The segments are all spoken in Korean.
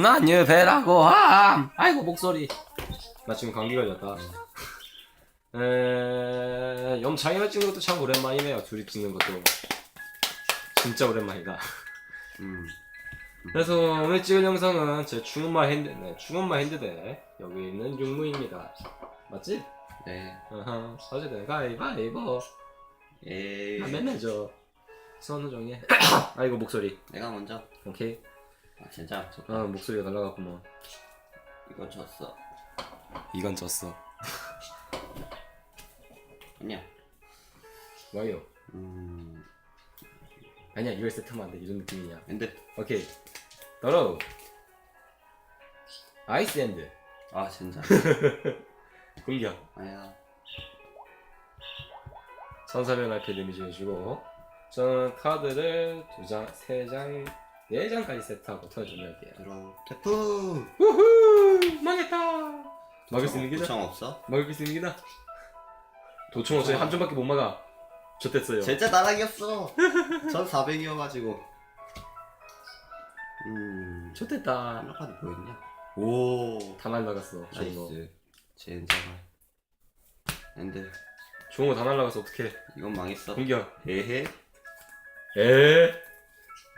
난 유배라고 함. 아이고 목소리. 나 지금 감기 걸렸다. 에, 염창이랑 찍는 것도 참 오랜만이네요. 둘이 찍는 것도 진짜 오랜만이다. 음. 그래서 오늘 찍은 영상은 제 중음마 핸드, 네, 중음마 핸드대 여기 있는 육무입니다. 맞지? 네. 어허. 어쨌든 가위바위보. 예. 나 맨날 져. 선우 정해. 아이고 목소리. 내가 먼저. 오케이. 아 진짜 좋다. 아 목소리가 날라갔구먼. 이거 줬어. 이건 졌어. 아니야. 와요. 음. 아니야 이걸 세트하면 안 돼. 이런 느낌이냐. 근데 오케이. 더러우. 아이스 핸드. 아 진짜. 공격. 아야. 1400 RP 데미지 해주고 저는 카드를 두 장, 세 장, 네 장까지 세트하고 턴을 종료할게요. 들어. 태프. 우후! 망했다! 막을 수 있는 기다? 도청 없어? 막을 수 있는 기다? 도총 없어요. 한 점밖에 못 막아. 좋댔어요. 진짜 나락이었어. 전 400이어가지고. 음. 좋댔다. 카드 뭐였냐? 오. 다 날라갔어. 좋은 거. 나이스. 젠장을. 근데 좋은 거다 날라갔어. 어떡해. 이건 망했어. 공격. 에헤. 에?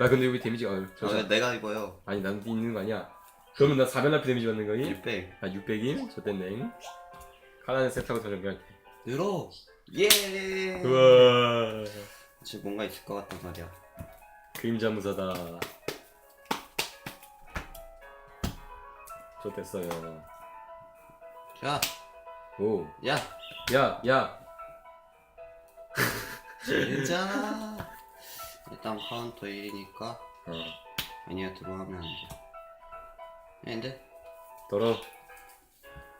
나 근데 여기 데미지가, 아유, 저, 아, 내가 입어요. 아니, 난 있는 거 아니야. 그러면 나 400 RP 데미지 받는 거니? 600. 아, 600임? 좋댔네. 하나는 세트하고 더 정비할게. 늘어. 예. 우와. 지금 뭔가 있을 것 같단 말이야. 그림자 무사다. 좋댔어요. 야, 오. 야, 야, 야. 진짜. 일단 카운터 1이니까 어. 매니아 들어가면 안 돼. 근데 더러.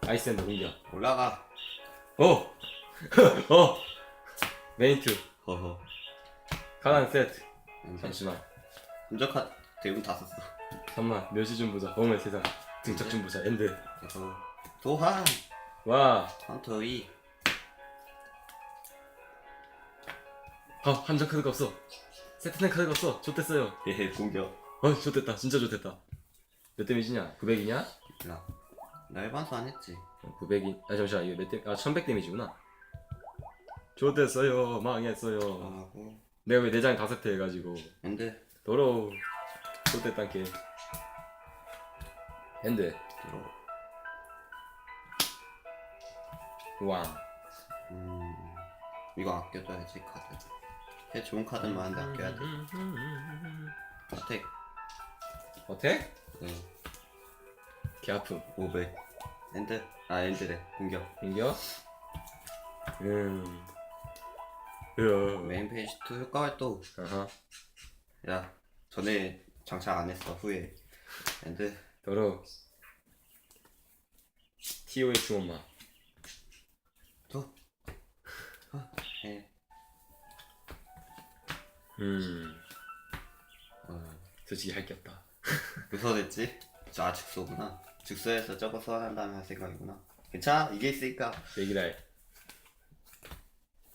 아이스앤드 공격. 올라가. 오! 어! 메인투. 허허. 가난 세트. 잠시. 잠시만. 분적한 대부분 다 썼어. 잠만. 멸시 좀 보자. 어머 세상. 등짝 좀 보자. 엔드. 그래서 도한 와. 카운터 2. 아, 한장 카드가 없어. 세트된 카드가 없어. 좋댔어요. 예, 공격. 어, 좋댔다. 진짜 좋댔다. 몇 데미지냐? 900이냐? 나. 나 일반수 안 했지. 900이. 아, 잠시만. 이거 몇 데, 아, 1100 데미지구나. 좋댔어요. 망했어요. 하고. 내가 왜 내장 다섯 회 해가지고. 근데 더러워. 좋댔단 게. 핸드. 들어. 왕. 음. 이거 아껴둬야지 카드. 걔 좋은 카드는 많은데 아껴야 돼. 스택. 어택? 네. 개 아픔. 500. 엔드. 아 엔드래. 공격. 공격. 음. 으아. 메인 페이지 2 효과 활동. 아하. 야 전에 장착 안 했어 후에. 엔드. 더러워. TO의 중엄마. 또. 어. 예. 음. 어. 솔직히 할 게 없다. 무서 됐지? 저아 즉소구나. 즉소해서 저거 소환한 다음에 할 생각이구나. 괜찮아 이게 있으니까. 얘기를 해.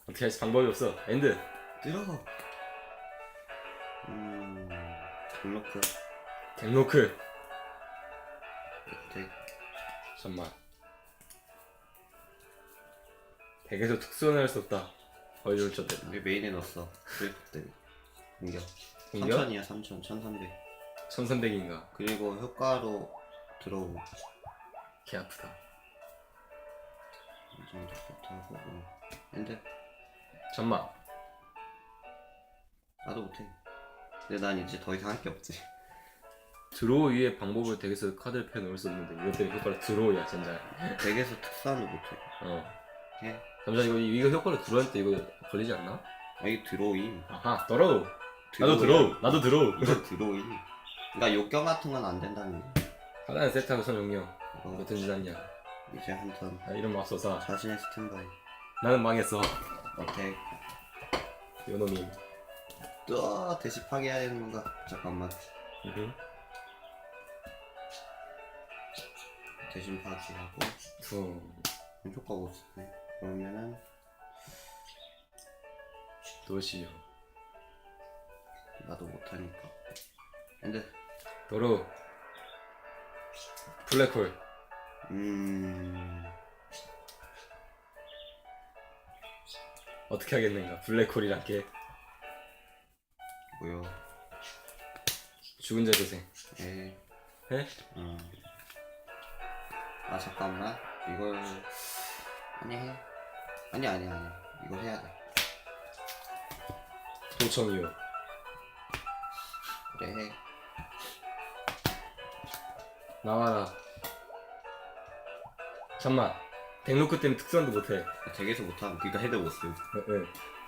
어떻게 할지 방법이 없어. 엔드. 들어. 음. 블로크. 갱로크. 덱. 잠만. 덱에서 특수는 할 수 없다. 어이를 쳤대. 왜 메인에 넣었어? 블로크 때. 공격. 공격? 3000이야 3000. 1300. 1300인가. 그리고 효과로 들어오고. 개 아프다. 이 정도부터 하고. 어. 엔드. 잠만. 나도 못해. 근데 난 이제 더 이상 할 게 없지. 드로우 위에 방법을 덱에서 카드를 펴 넣을 수 없는데 이것 때문에 효과를 드로우야 진짜. 덱에서 특수한도 못해. 어. 예. 잠시만 이거 이거 효과를 들어왔는데 이거 걸리지 않나? 아 이게 드로잉. 아하 더러우. 나도. 드로우. 나도 드로우. 이거 드로잉. 그러니까 욕경 같은 건 안 된다는 거. 하나는 세트하고 선 용료. 이거 몇턴 지났냐? 이제 한 턴. 아 이런 맙소사. 자신의 스탠바이. 나는 망했어. 어택. 요놈이. 또 대시 파괴해야 되는 건가? 잠깐만. 으흠. 대신 파괴하고. 퉁. 효과가 없었네. 그러면은 도시요. 나도 못하니까. 근데 더러우. 블랙홀. 음 어떻게 하겠는가? 블랙홀이란 게 뭐요? 죽은 자 도생. 에. 에? 어. 아 잠깐만 이걸 아니 해 아니 아니 아니 이거 해야 돼 도청이요. 그래 해 나와라. 잠만. 댕로크 때문에 특수한도 못해. 덱에서 못하면 그니까 헤드 못쓰 응, 응.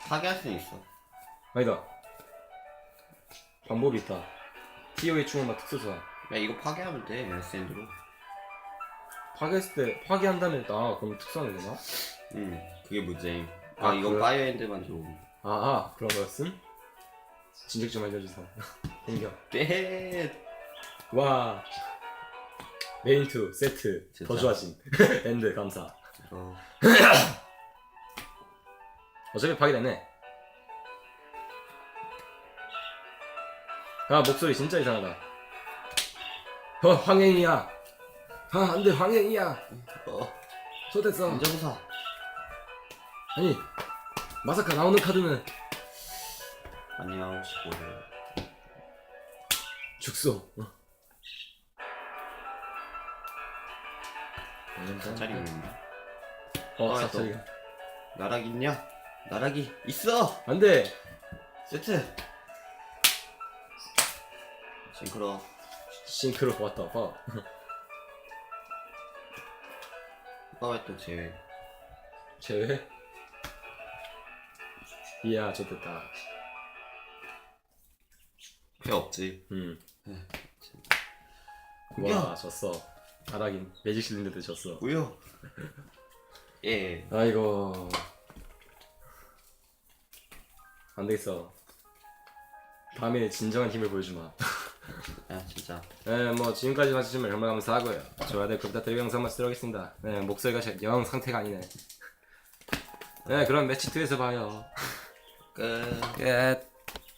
파괴할 수는 있어 아니다. 방법이 있다. TO의 충원마 특수사. 야 이거 파괴하면 돼 SN으로 파괴했을 때 파괴한다면 나 그럼 특수하는 거나? 응 그게 문제임 아, 아, 이건 그래? 파이어핸드만 좀 아, 아 그런 거였음? 진작 좀 알려주세요. 공격. 떼 와. 메인 2 세트 진짜? 더 좋아짐. 엔드 감사. 어. 어차피 파괴됐네. 아 목소리 진짜 이상하다. 어 황행이야. 아 안돼 황행이야. 어. 소됐어. 인정사 아니 마사카 나오는 카드는 안녕 뭐해 죽소. 어. 짜리 있는데 어 아, 사짜리가. 나락 있냐? 나락이 있어 안 돼. 세트 싱크로 싱크로 왔다 봐. 빠웨또 제외 제외. 이야 좋됐다. 필요 없지 음. 야. 와 졌어. 아라긴 매직 실린데도 졌어. 뭐야 예 아이고 안 되겠어. 다음에 진정한 힘을 보여주마. 야 진짜 네, 뭐 지금까지 봐주시면 정말 감사하고요. 좋아요, 댓글 부탁드리고 영상 마치도록 하겠습니다. 네, 목소리가 제- 영 상태가 아니네. 네, 그럼 매치 2에서 봐요. 끝 끝.